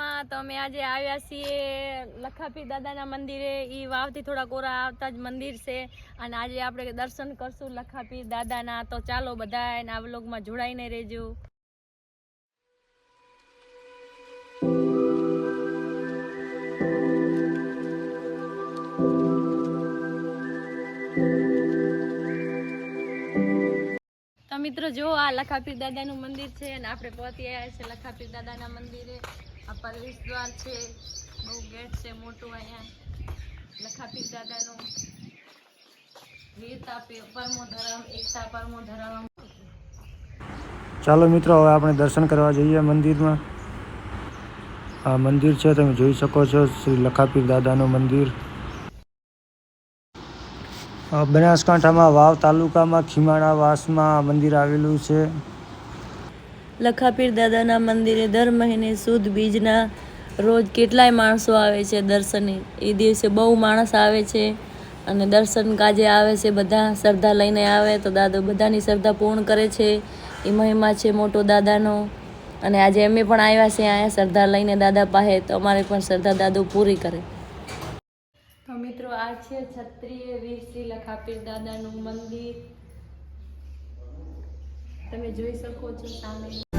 બનાસકાંઠામાં તો અમે આજે આવ્યા છીએ લખાપી દાદાના મંદિરે. એ વાવથી થોડા કોરા આવતા જ મંદિર છે. અને આજે આપણે દર્શન કરશું લખાપી દાદાના. તો ચાલો બધા આ વ્લોગમાં જોડાઈને રહેજો. મિત્રો, જો આ લખાપીર દાદાનું મંદિર છે અને આપણે પહોંચી આવ્યા છે લખાપીર દાદાના મંદિરે. આ પ્રવેશ દ્વાર છે, બહુ ગેટ છે મોટું અહીંયા. લખાપી દાદાનું ચાલો મિત્રો, હવે આપણે દર્શન કરવા જઈએ મંદિરમાં. આ મંદિર છે, તમે જોઈ શકો છો, શ્રી લખાપીર દાદાનું મંદિર. બનાસકાંઠામાં વાવ તાલુકામાં ખીમાણા વાસમાં મંદિર આવેલું છે. લખાપીર દાદાના મંદિરે દર મહિને સુદ બીજના રોજ કેટલાય માણસો આવે છે દર્શને. એ દિવસે બહુ માણસ આવે છે અને દર્શન કાજે આવે છે, બધા શ્રદ્ધા લઈને આવે તો દાદો બધાની શ્રદ્ધા પૂર્ણ કરે છે. એ મહિમા છે મોટો દાદાનો. અને આજે અમે પણ આવ્યા છે અહીંયા શ્રદ્ધા લઈને દાદા પાસે તો અમારે પણ શ્રદ્ધા દાદો પૂરી કરે. તો મિત્રો આ છે ક્ષત્રિય વીર લખાપીર દાદાનું મંદિર. તમે જોઈ શકો છો સામે.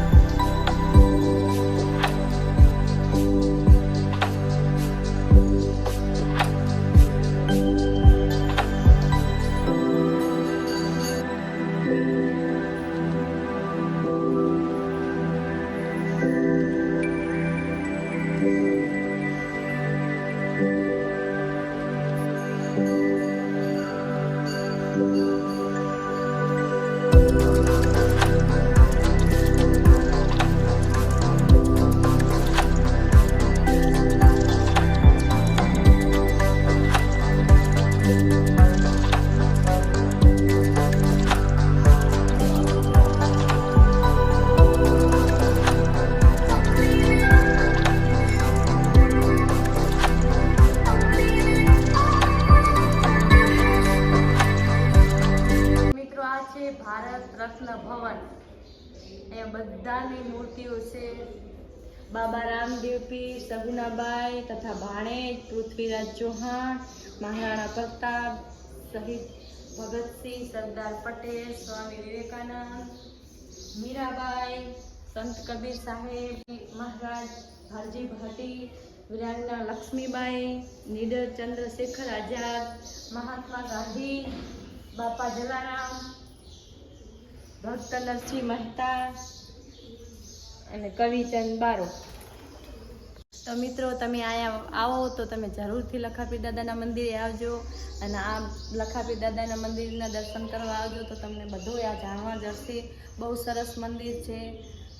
મિત્રો અહીંયા બધાની મૂર્તિઓ છે. બાબા રામદેવ પીર સગુનાબાઈ તથા ભાણેજ, પૃથ્વીરાજ ચૌહાણ, મહારાણા પ્રતાપ શહીદ ભગતસિંહ, સરદાર પટેલ, સ્વામી વિવેકાનંદ, મીરાબાઈ, સંત કબીર સાહેબ, મહારાજ હરજી ભાટી વિરાંગના લક્ષ્મીબાઈ, નીડર ચંદ્રશેખર આઝાદ, મહાત્મા ગાંધી, બાપા જલારામ ભક્ત નરસિંહ મહેતા અને કવિચંદ બારો. તો મિત્રો, તમે અહીંયા આવો તો તમે જરૂરથી લખાપી દાદાના મંદિરે આવજો અને આ લખાપી દાદાના મંદિરના દર્શન કરવા આવજો તો તમને બધું આ જાણવા જશે. બહુ સરસ મંદિર છે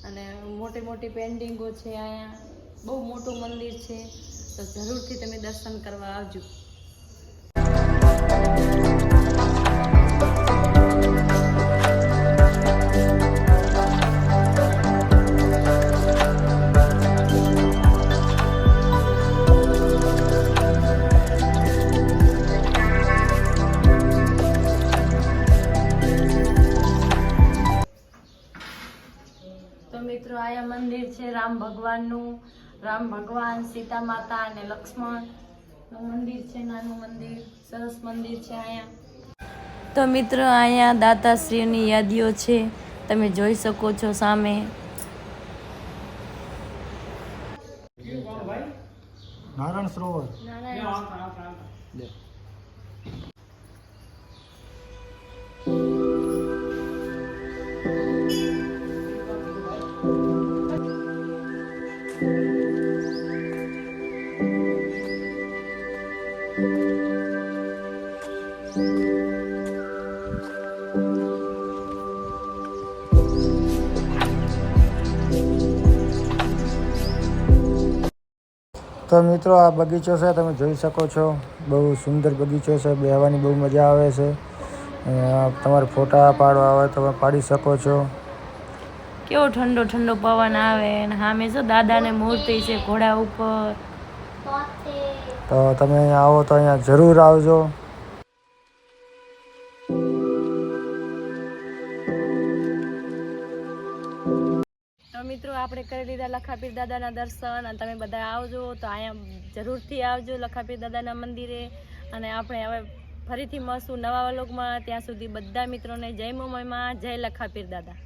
અને મોટી મોટી પેન્ટિંગો છે અહીંયા બહુ મોટું મંદિર છે, તો જરૂરથી તમે દર્શન કરવા આવજો. છે રામ ભગવાનનું. રામ ભગવાન સીતા માતા અને લક્ષ્મણનું મંદિર છે નાનું મંદિર સરસ મંદિર છે અહીંયા. તો મિત્રો અહીંયા દાતાશ્રીઓની યાદીઓ છે. તમે જોઈ શકો છો સામે. નારાયણ સરોવર. લે. તો મિત્રો આ બગીચો છે તમે જોઈ શકો છો. બહુ સુંદર બગીચો છે બેહવાની બહુ મજા આવે છે. તમારે ફોટા પાડવા આવે તમે પાડી શકો છો. કેવો ઠંડો ઠંડો પવન આવે અને સામે જો દાદાની મૂર્તિ છે ઘોડા ઉપર. તો તમે અહીંયા આવો તો અહીંયા જરૂર આવજો. મિત્રો, આપણે કરી લીધા લખાપીર દાદાના દર્શન અને તમે બધા આવજો તો અહીંયા જરૂરથી આવજો લખાપીર દાદાના મંદિરે. અને આપણે હવે ફરીથી મળશું નવા અલોકમાં ત્યાં સુધી બધા મિત્રોને જય મોમયમાં, જય લખાપીર દાદા.